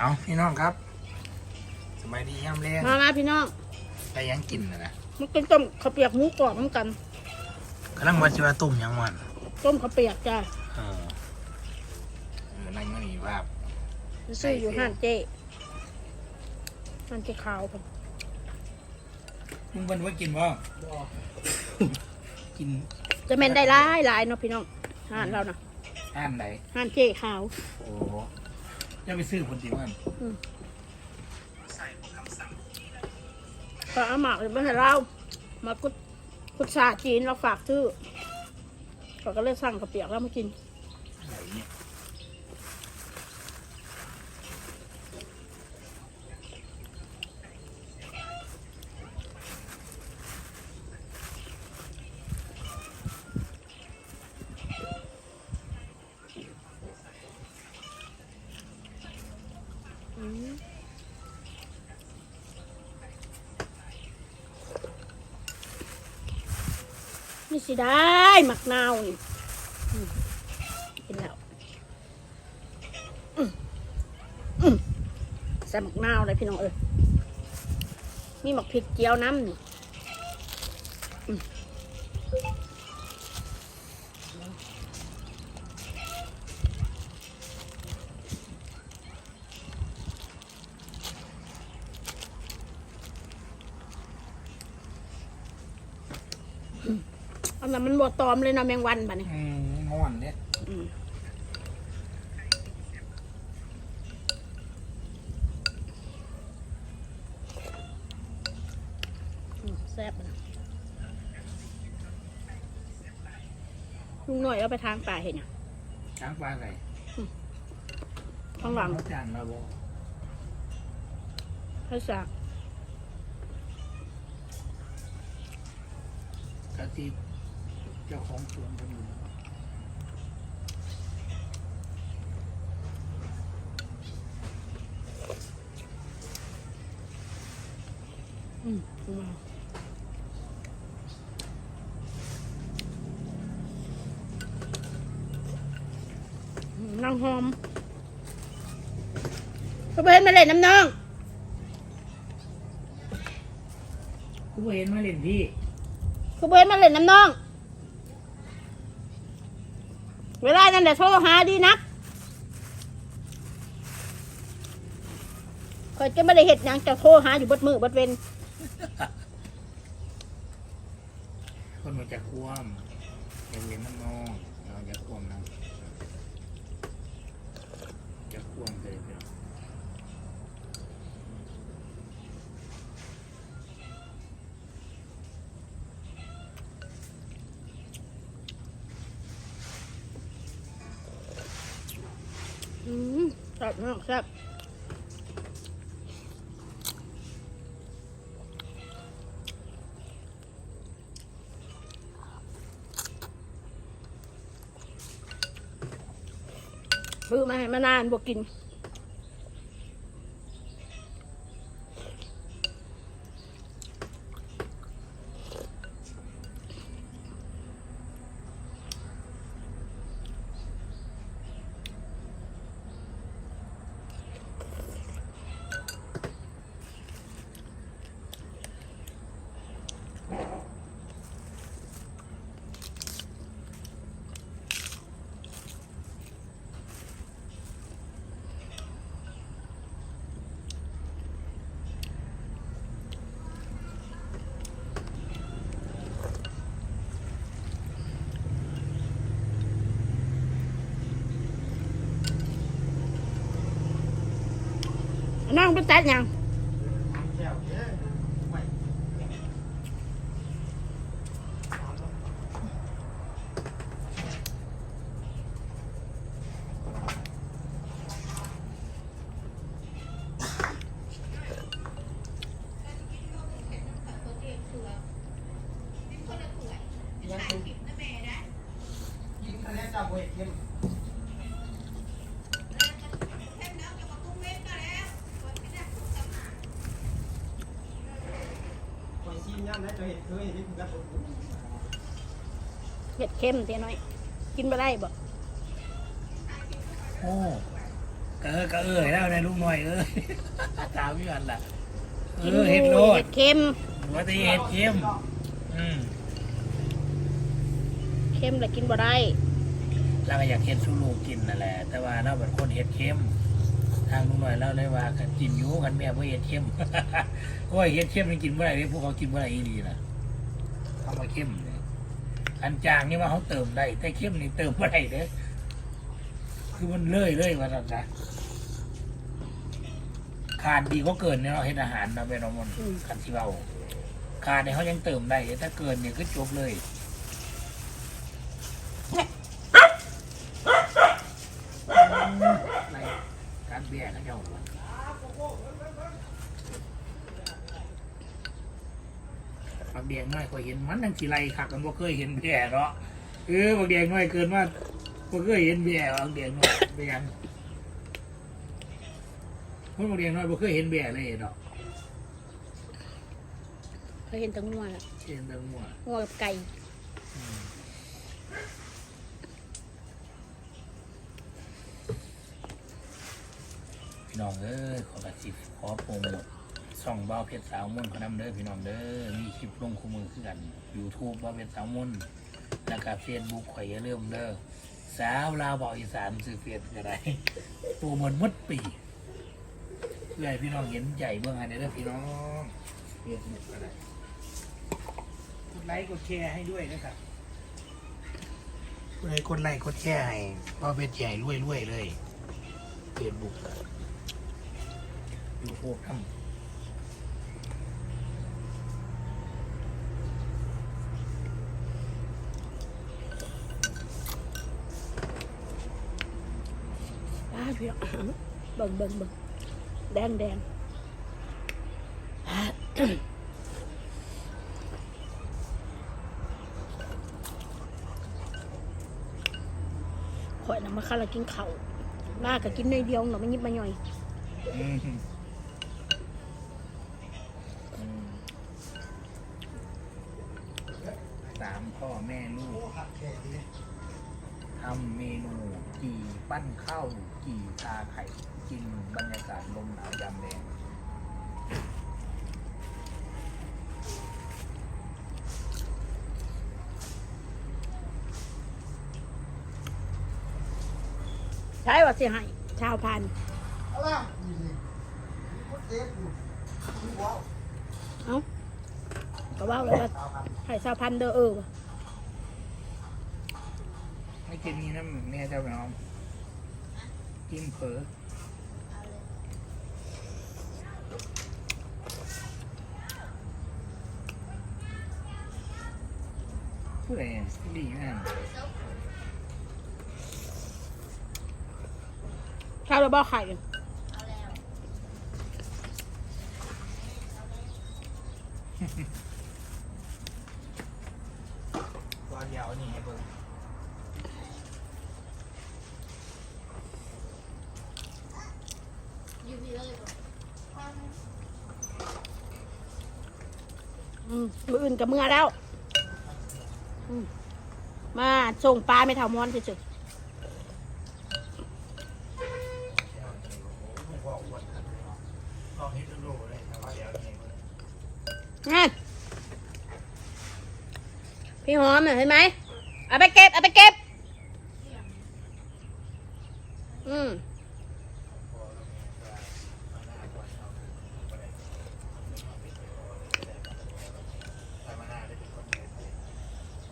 เอาพี่น้องครับสบายดีย่ำแรงมามาพี่น้องไปยังกินนะนะมันกินต้มข้าวเปียกหมูกรอบเหมือนกัน กำลังว่าจะว่าต้มยังวันต้มข้าวเปียกจ้าเออเออนั่งไม่มีว่าบซื้ออยู่ห้านเจ๊ห้านเจ๊ขาวผมมึงเป็นว่ากินบ่กินจะเมนได้หลายหลายเนาะพี่น้องห้านเรานะอ่านไหนห้านเจ๊ขาว โอ้ จะไปซื้อคนเดียวมันก็เอาหมากเลยไม่ให้เรามากุดกุดซาจีนเราฝากซื้อเขาก็เลยสั่งข้าวเปียกแล้วมากินอะไรเนี่ย นี่สิได้หมักนาวนี่กินแล้วอืมอืมใส่หมักนาวเลยพี่น้องเอ้ยมีหมักพริกเจียวน้ำนี่ อันนั้นมันบวตอมเลยเนาะแมงวันป่ะเนี่ยอืมงอนเนี่ยอืมอืมแซ่บนะลุงหน่อยเอาไปทางป่าเห็นอะช้างปลาอะไรข้างหลังเอจานมาบ่ให้สักกะทิ เจ้าของสวนเป็นอยู่อืมเอามาอืมนั่งหอมเขาไปเห็นมาเล่นน้ำน้องกูบ่เห็นมาเล่นพี่คือเว้นมาเล่นน้ำน้อง เวลานั้นเดี๋ยวโทรหาดีนักคอยจะไม่ได้เห็ดหยังจะโทรหาอยู่บดมือบดเวนคนมาจากควมเห็นเห็นมันองเราจะควมนะจะควมเลยเดี๋ยว แซ่บมากแซ่บซื้อมาให้มานานบวกกิน น้องไปตัดยัง เห็ดเข้มเตี้ยน้อย กินไปได้บ่โอ้ก็เออก็เออแล้วในลูกหน่อยเอ้ยตามพี่กันล่ะเออเห็ดโลดเห็ดเค็มว่าที่เห็ดเข้มอืมเค็มแล้วกินบ่ได้ เราก็อยากเห็ดสู้ลูกกินนั่นแหละ แต่ว่าเราเป็นคนเห็ดเข้ม ทางลุงหน่อยเล่าเลยว่ากันกินอยูกันแม่ว่าเห็ดเข้มโอ้ยเห็ดเข้มมันกินเมื่อไหร่เนี่ยพวกเขากินเมื่อไหร่อีดีนะเขามาเข้มเลยอันจางนี่ว่าเขาเติมได้ แต่เข้มนี่เติมเมื่อไหร่เด้อคือมันเลื่อยเลื่อยว่าสันนะขาดดีก็เกินเนี่ยเราเห็ดอาหารนะเป็นเรามันอืมคันที่เราขาดเนี่ยเขายังเติมได้ถ้าเกินเนี่ยก็จบเลยอะไรการ เบี้ยนะเจ้าบักเดียงน้อยก็เห็นมันนั่งสีไรขักกันบ่เคยเห็นแบ่เนาะเออบักเดียงน้อยเกินว่าบ่เคยเห็นแบ่บักเดียงน้อยเบียงคนบักเดียงน้อยบ่เคยเห็นแบ่เลยเนาะเคยเห็นแตังงัวน่ะเห็นแต่หัวงัวกับไก่ น้องเอ้ยขอกระสิบขอโปรโมทส่องเบ้าเพชรสาวมุ่นพนำเด้อพี่น้องเด้อมีคลิปลงคู่มือคือกัน YouTube เบ้าเพชรสาวมุ่นแล้วก็เฟซบุ๊กข่อยอย่าลืมเด้อสาวลาวบอกอีสานซื้อเฟซก็ไดโปรโมทมดปีเพื่อให้พี่น้องเห็นใจเบื้องอันนี้เด้อพี่น้องเฟซบุ๊กก็ไดกดไลค์กดแชร์ให้ด้วยนะครับเลยกดไลค์กดแชร์ให้เบ้าเพชรใหญ่รวยๆเลยเฟซบุ๊ก อยู่พวกทอ้าพี่น้องเบิ่งเบิ่งเบิ่งแดงแดงข่อยนำมาข้าวแล้วกินเข้าวลาก็กินในเดียวเนาะไม่ยิบมาหน่อยำ พ่อแม่ลูกทำเมนูกี่ปั้นข้าวกี่ชาไข่กินบรรยากาศลมหนาวยามแดงใช่ว่าสิให้ชาวพันธุ์อะไรนี่นี่พูดเด็กอยู่นี่ว้าวเอ้าก็ว่าเลยว่าเอาครับให้ชาวพันธุ์เด้อเออไม่ กินนี้นะแม่เจ้าน้องกินเผลอผู้ใดอะดีแม่นข้าวเราบอกไข่วางยาวนี่ให้เบิ่ง อื มืออื่นกับเมื่อแล้วมาส่งปลาไม่เท่ามอนเฉยนั่นพี่หอมเห็นไหมเอาไปเก็บ เอาไปเก็บ อืม ไปมาหน้าได้เป็นคนเดียว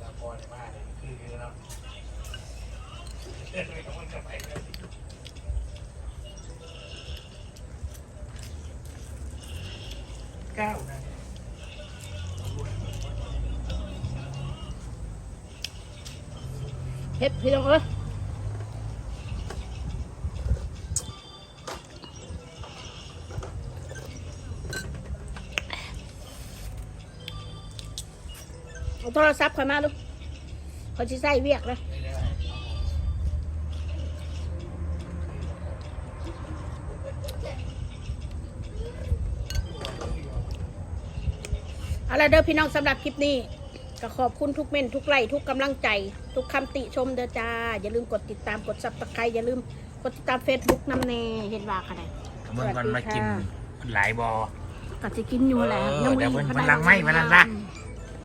แล้วพอในบ้านเนี่ยคือเนาะไม่ต้องมันจะไป เก้านะเฮ็ดพี่น้องเอ้ยเอาโทรศัพท์ข่อยมาดูเขาจะใส่เวียกเล เอาละเด้อพี่น้องสำหรับคลิปนี้ก็ขอบคุณทุกเม่นทุกไลค์ทุกกำลังใจ ทุกคำติชมเด้อจ้า อย่าลืมกดติดตามกดซับสไครต์อย่าลืมกดติดตามเฟซบุ๊กน้ำเนเห็นว่าค่ะได้เมื่อก่อนมากินมันหลายบอก็จะกินอยู่แหล้วเออเดี๋ยวเพิ่นเพิ่นล้างไม้มานั่นนะอืม